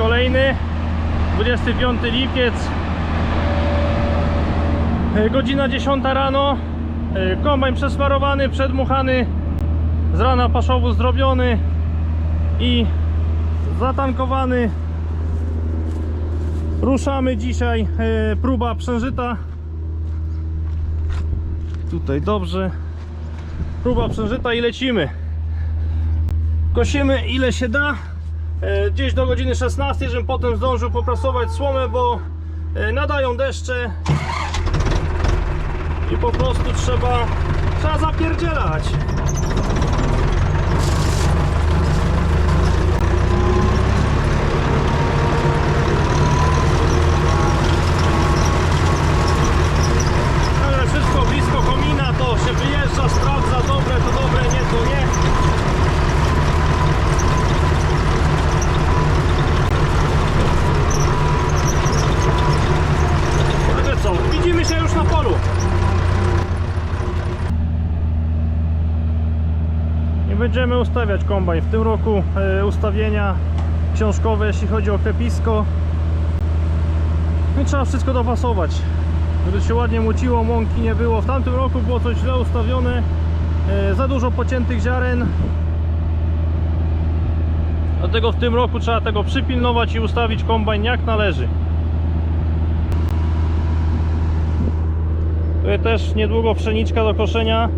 kolejny 25 lipiec. E, Godzina 10 rano. E, Kombajn przesmarowany, przedmuchany Z rana paszowu zrobiony I zatankowany. Ruszamy dzisiaj e, Próba przężyta. Tutaj dobrze. Próba przężyta i lecimy. Kosimy ile się da Gdzieś do godziny 16 Żebym potem zdążył poprasować słomę Bo e, nadają deszcze. I po prostu trzeba Trzeba zapierdzielać Ale wszystko blisko komina To się wyjeżdża, sprawdza Dobre to dobre, nie to nie Także co, widzimy się już na polu. Nie będziemy ustawiać kombajn. W tym roku e, ustawienia książkowe, jeśli chodzi o klepisko. No i trzeba wszystko dopasować. Żeby się ładnie muciło, mąki nie było. W tamtym roku było coś źle ustawione. E, za dużo pociętych ziaren. Dlatego w tym roku trzeba tego przypilnować i ustawić kombajn jak należy. Tutaj też niedługo pszeniczka do koszenia.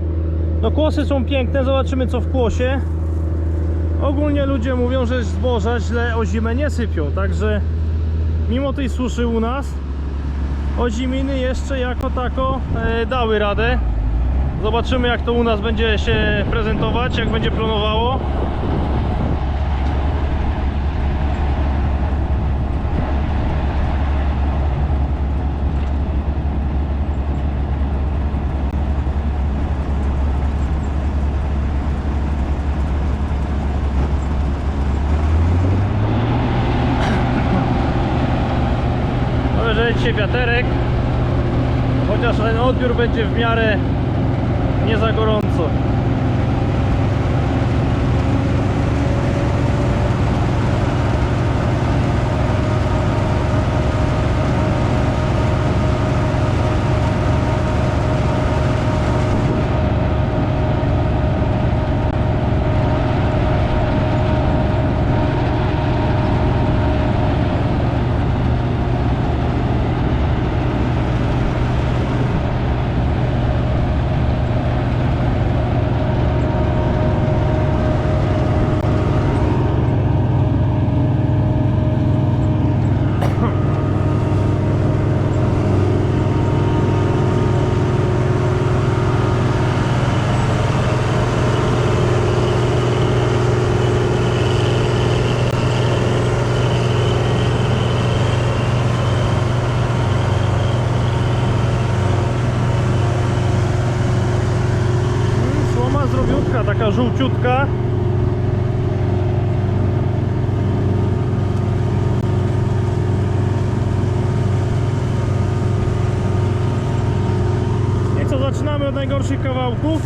No kłosy są piękne, zobaczymy co w kłosie. Ogólnie ludzie mówią, że zboża źle o zimę nie sypią, także mimo tej suszy u nas oziminy jeszcze jako tako e, dały radę. Zobaczymy jak to u nas będzie się prezentować, jak będzie planowało. Ale że wiaterek, chociaż ten odbiór będzie w miarę nie za gorąco. Żółciutka. I co, zaczynamy od najgorszych kawałków.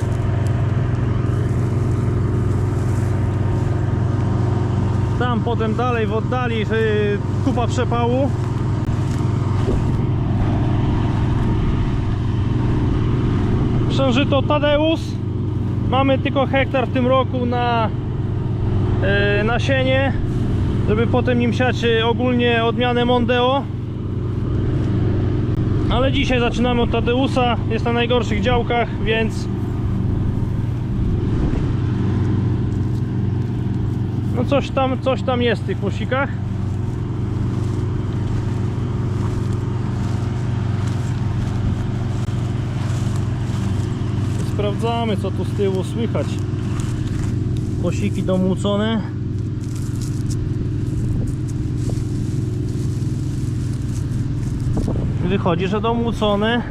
Tam potem dalej w oddali yy, kupa przepału. Przężyto Tadeusz. Mamy tylko hektar w tym roku na e, nasienie, żeby potem nim siać e, ogólnie odmianę Mondeo. Ale dzisiaj zaczynamy od Tadeusa. Jest na najgorszych działkach, więc no coś tam, coś tam jest w tych posikach. Sprawdzamy co tu z tyłu słychać. Kosiki domucone. Wychodzi, że domucone.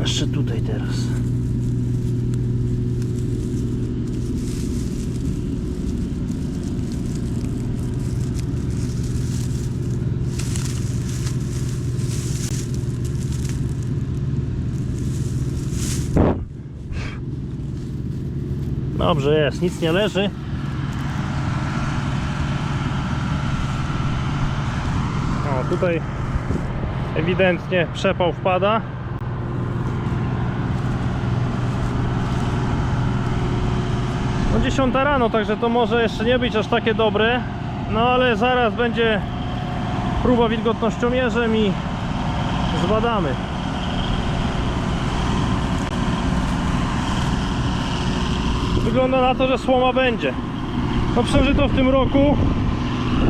Jeszcze tutaj teraz. Dobrze jest, nic nie leży. O, tutaj ewidentnie przepał wpada. No 10 rano, także to może jeszcze nie być aż takie dobre. No ale zaraz będzie próba wilgotnościomierzem i zbadamy. Wygląda na to, że słoma będzie. No przeżyto w tym roku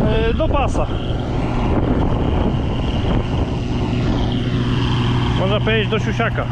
e, do pasa. Można powiedzieć do siusiaka.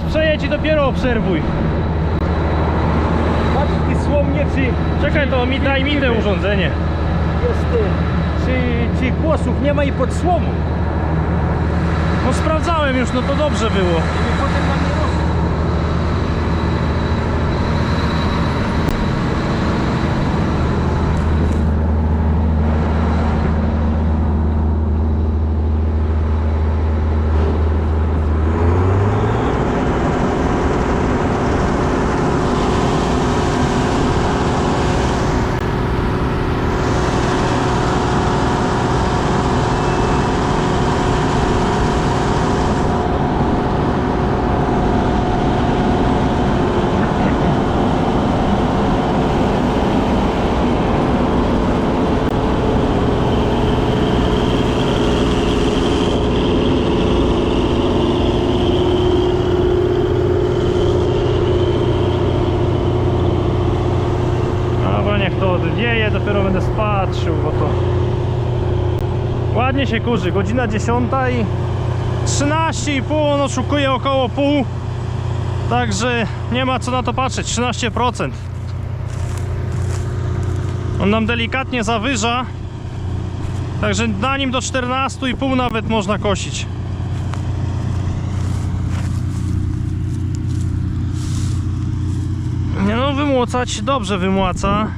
Teraz przejedź i dopiero obserwuj. Patrz, i słomnie, czy Czekaj, to mi daj mi te urządzenie. jest, y, czy, czy kłosów nie ma i pod słomą. No sprawdzałem już, no to dobrze było. Żeby potem nam nie rosło. No bo niech to odwieje, dopiero będę spatrzył, bo to ładnie się kurzy. Godzina 10 i 13,5, on oszukuje około pół. Także nie ma co na to patrzeć, 13%. On nam delikatnie zawyża. Także na nim do 14,5 nawet można kosić. Nie no, wymłocać dobrze wymłaca.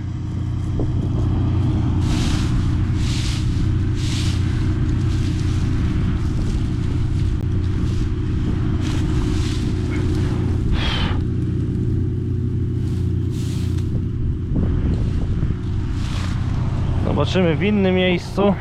Zobaczymy w innym miejscu.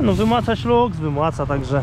No wymaca ślux, wymaca także.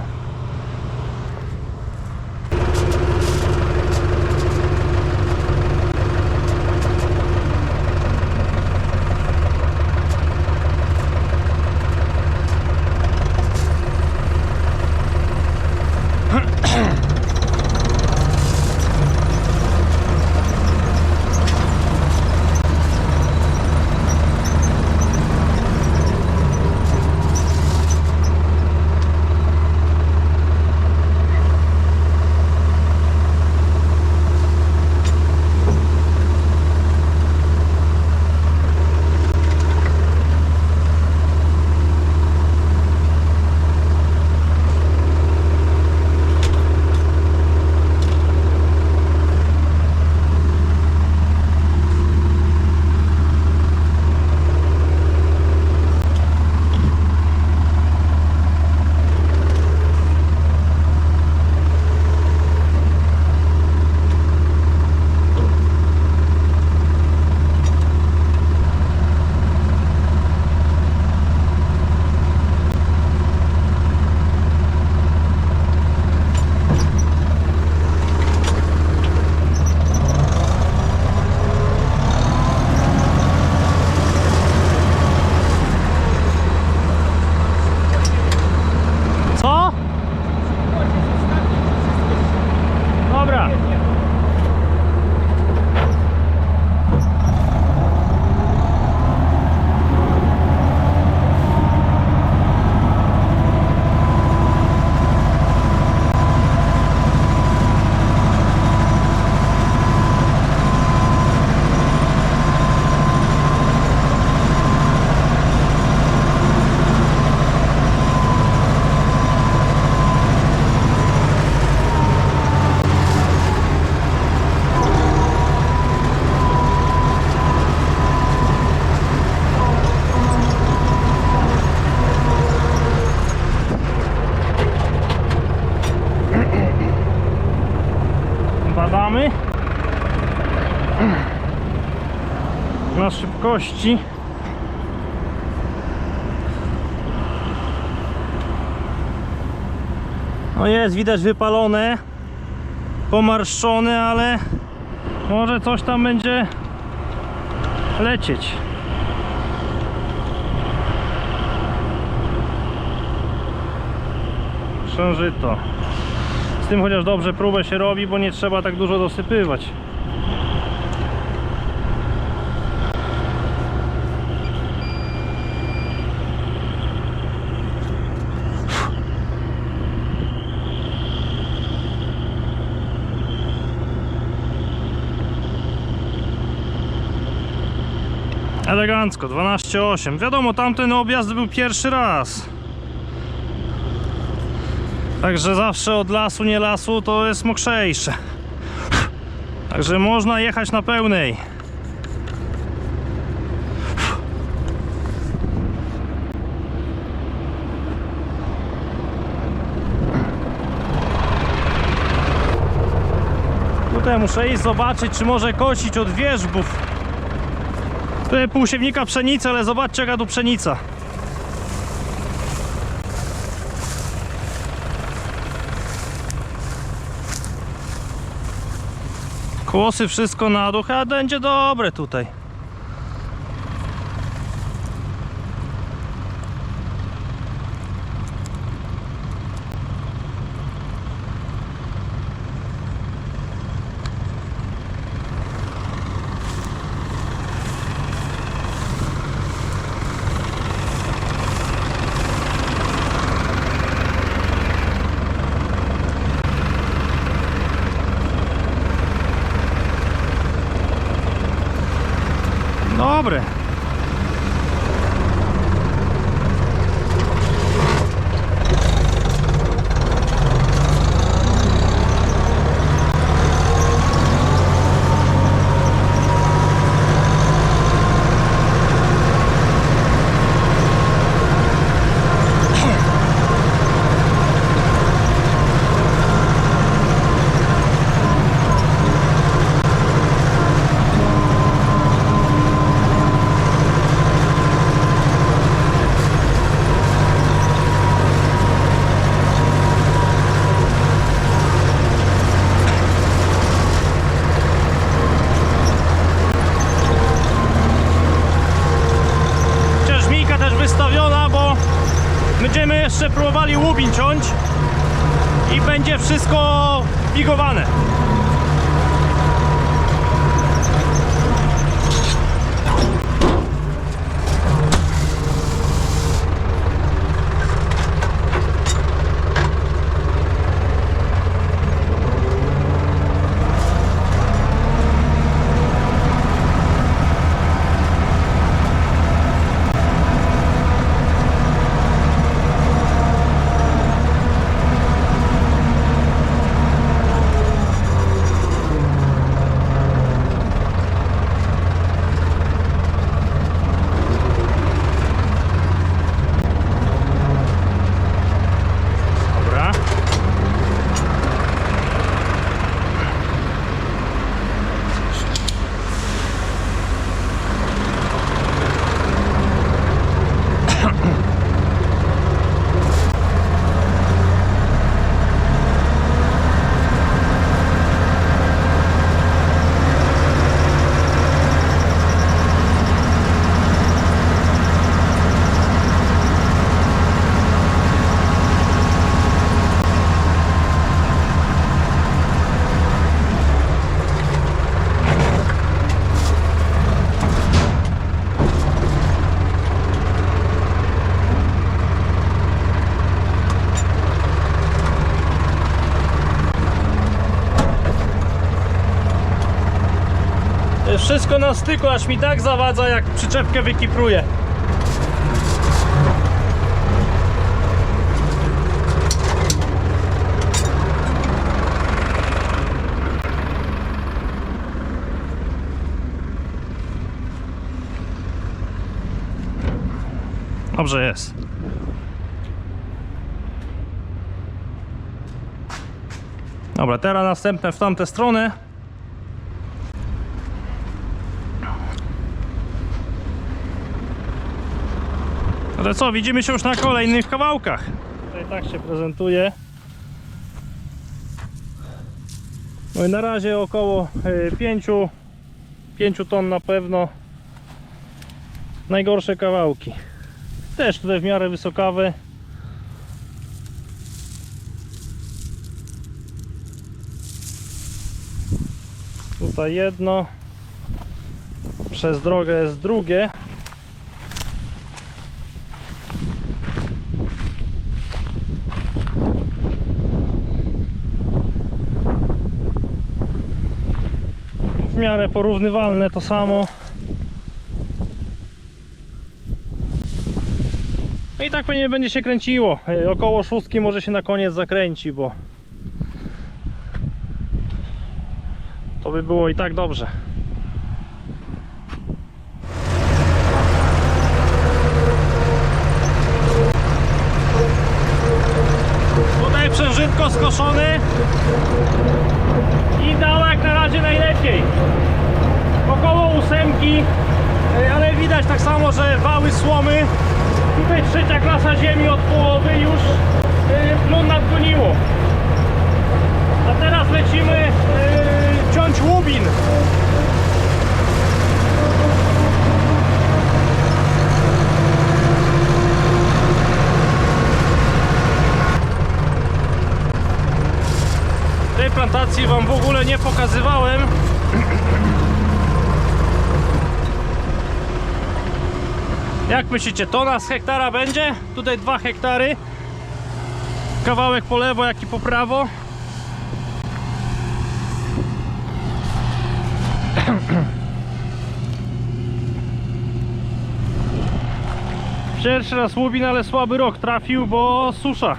No jest, widać wypalone, pomarszczone, ale może coś tam będzie lecieć. Księżyto. Z tym chociaż dobrze próbę się robi, bo nie trzeba tak dużo dosypywać. Elegancko, 12,8. Wiadomo, tamten objazd był pierwszy raz. Także zawsze od lasu, nie lasu to jest mokrzejsze. Także można jechać na pełnej. Tutaj muszę iść zobaczyć, czy może kosić od wierzbów. Tutaj półsiewnika pszenicy, ale zobaczcie jaka tu pszenica. Kłosy wszystko na dół, a będzie dobre tutaj. Dobre. zdecydowali łubin ciąć i będzie wszystko bigowane. Dobra. To na styku, aż mi tak zawadza, jak przyczepkę wykipruję. Dobrze jest. Dobra, teraz następne w tamtę Ale co, widzimy się już na kolejnych kawałkach. Tutaj tak się prezentuje. No i na razie około 5 5 ton na pewno. Najgorsze kawałki. Też tutaj w miarę wysokawe. Tutaj jedno. Przez drogę jest drugie. W miarę porównywalne to samo. No i tak pewnie będzie się kręciło. E, Około szóstki może się na koniec zakręci, bo to by było i tak dobrze. Tutaj przężytko skoszony i dała jak na razie najlepiej. Około ósemki, e, ale widać tak samo, że wały słomy. Tutaj trzecia klasa ziemi od połowy już e, plon nadgoniło. A teraz lecimy e, ciąć łubin. Tej plantacji wam w ogóle nie pokazywałem. Jak myślicie, tona z hektara będzie? Tutaj 2 hektary. Kawałek po lewo, jak i po prawo. Pierwszy raz łubin, ale słaby rok trafił, bo susza.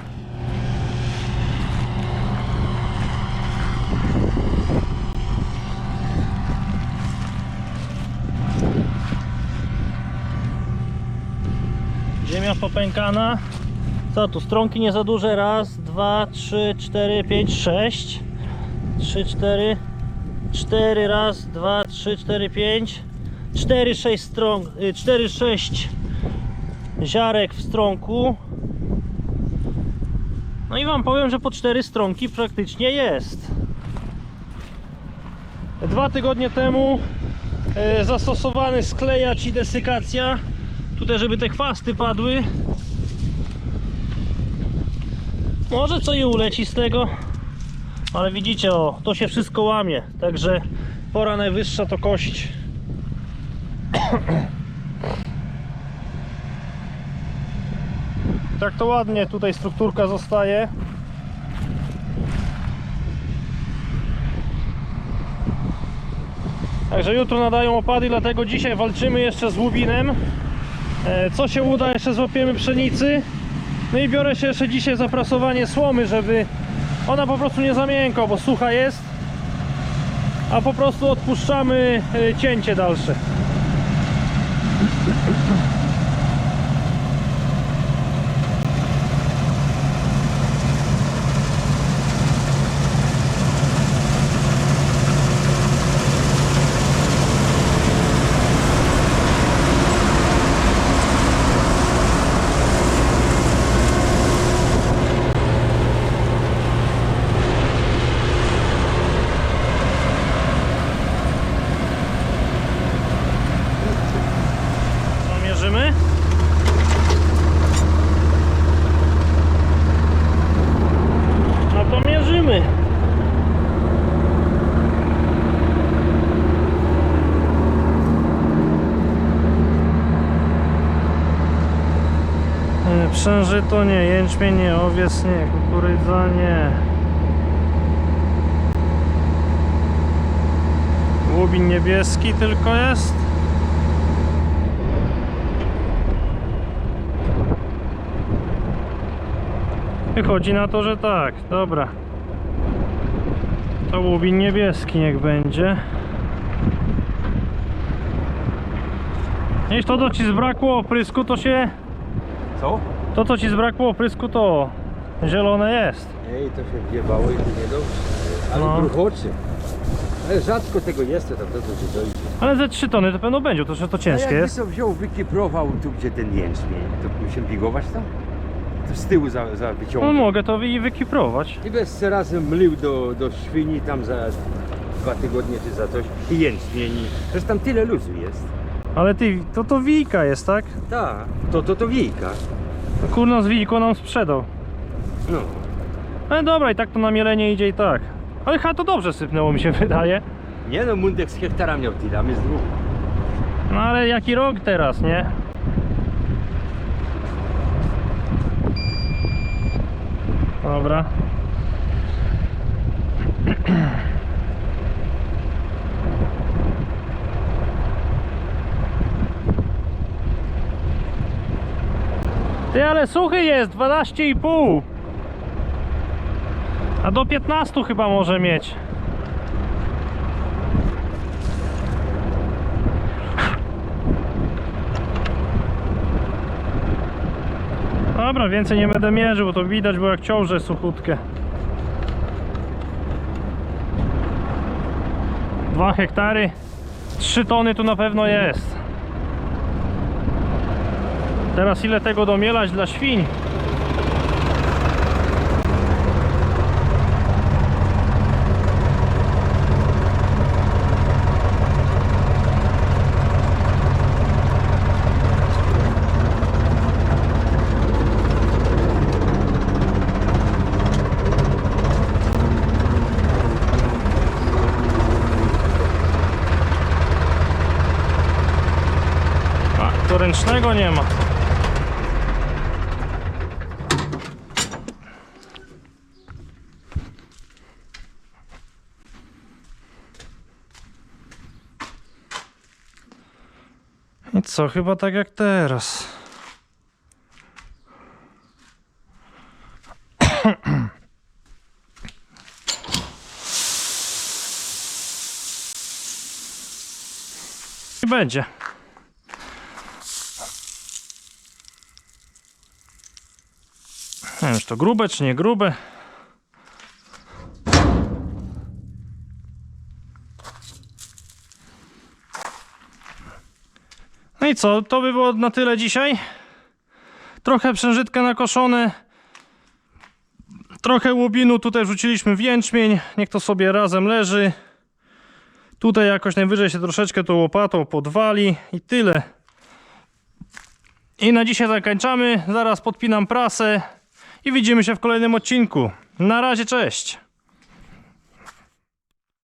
Ziemia popękana. Co tu? Stronki nie za duże. Raz, dwa, trzy, cztery, pięć, sześć. Trzy, cztery. Cztery, raz, dwa, trzy, cztery, pięć. Cztery, sześć stron. y, Cztery, sześć ziarek w stronku. No i wam powiem, że po cztery stronki praktycznie jest. Dwa tygodnie temu e, zastosowany sklejacz i desykacja tutaj żeby te chwasty padły Może co i uleci z tego, ale widzicie, o, to się wszystko łamie, także pora najwyższa to kosić. Tak to ładnie tutaj strukturka zostaje. Także jutro nadają opady, dlatego dzisiaj walczymy jeszcze z łubinem. E, Co się uda, jeszcze złapiemy pszenicy. No i biorę się jeszcze dzisiaj za prasowanie słomy, żeby ona po prostu nie zamiękła, bo sucha jest. A po prostu odpuszczamy e, cięcie dalsze. Co mierzymy? No to mierzymy. E, Przężyto nie, jęczmień nie, owiec nie, kukurydza nie. Łubin niebieski tylko jest. Wychodzi na to, że tak, dobra. To łubin niebieski niech będzie. Jeśli to, co ci zbrakło oprysku, to się... Co? To, co ci zbrakło oprysku, to zielone jest. Ej, to się wjebało i to niedobrze. Ale No. Ale rzadko tego jest, to tam to się dojdzie. Ale ze 3 tony to pewno będzie, to że to A ciężkie jakby jest. to wziął, wykiprował tu, gdzie ten jęczmień, to musimy bigować tam? To z tyłu za, za No mogę to i wykiprować. I bez razem mlył do, do świni tam za dwa tygodnie czy za coś i jęczmieni. Przecież tam tyle luzu jest. Ale ty, to to wijka jest, tak? Tak, to to to wiejka. No Kurna z wijko nam sprzedał. No. Ale dobra, i tak to na mielenie idzie i tak. Ale chyba to dobrze sypnęło mi się wydaje. Nie no, Mundek z hektara miał tyle, a my z dwóch. No ale jaki rok teraz, nie? Dobra. Ty, ale suchy jest, 12,5. A do 15 chyba może mieć. Dobra, więcej nie będę mierzył, bo to widać było jak ciąże suchutkie. Dwa hektary, 3 tony tu na pewno jest. Teraz ile tego domielać dla świń? Ręcznego nie ma. Co, chyba tak jak teraz. I będzie. Nie wiem, czy to grube, czy nie grube. Co, to by było na tyle dzisiaj. Trochę przężytka nakoszone. Trochę łubinu tutaj wrzuciliśmy w jęczmień. Niech to sobie razem leży. Tutaj jakoś najwyżej się troszeczkę tą łopatą podwali i tyle. I na dzisiaj zakończamy. Zaraz podpinam prasę i widzimy się w kolejnym odcinku. Na razie, cześć!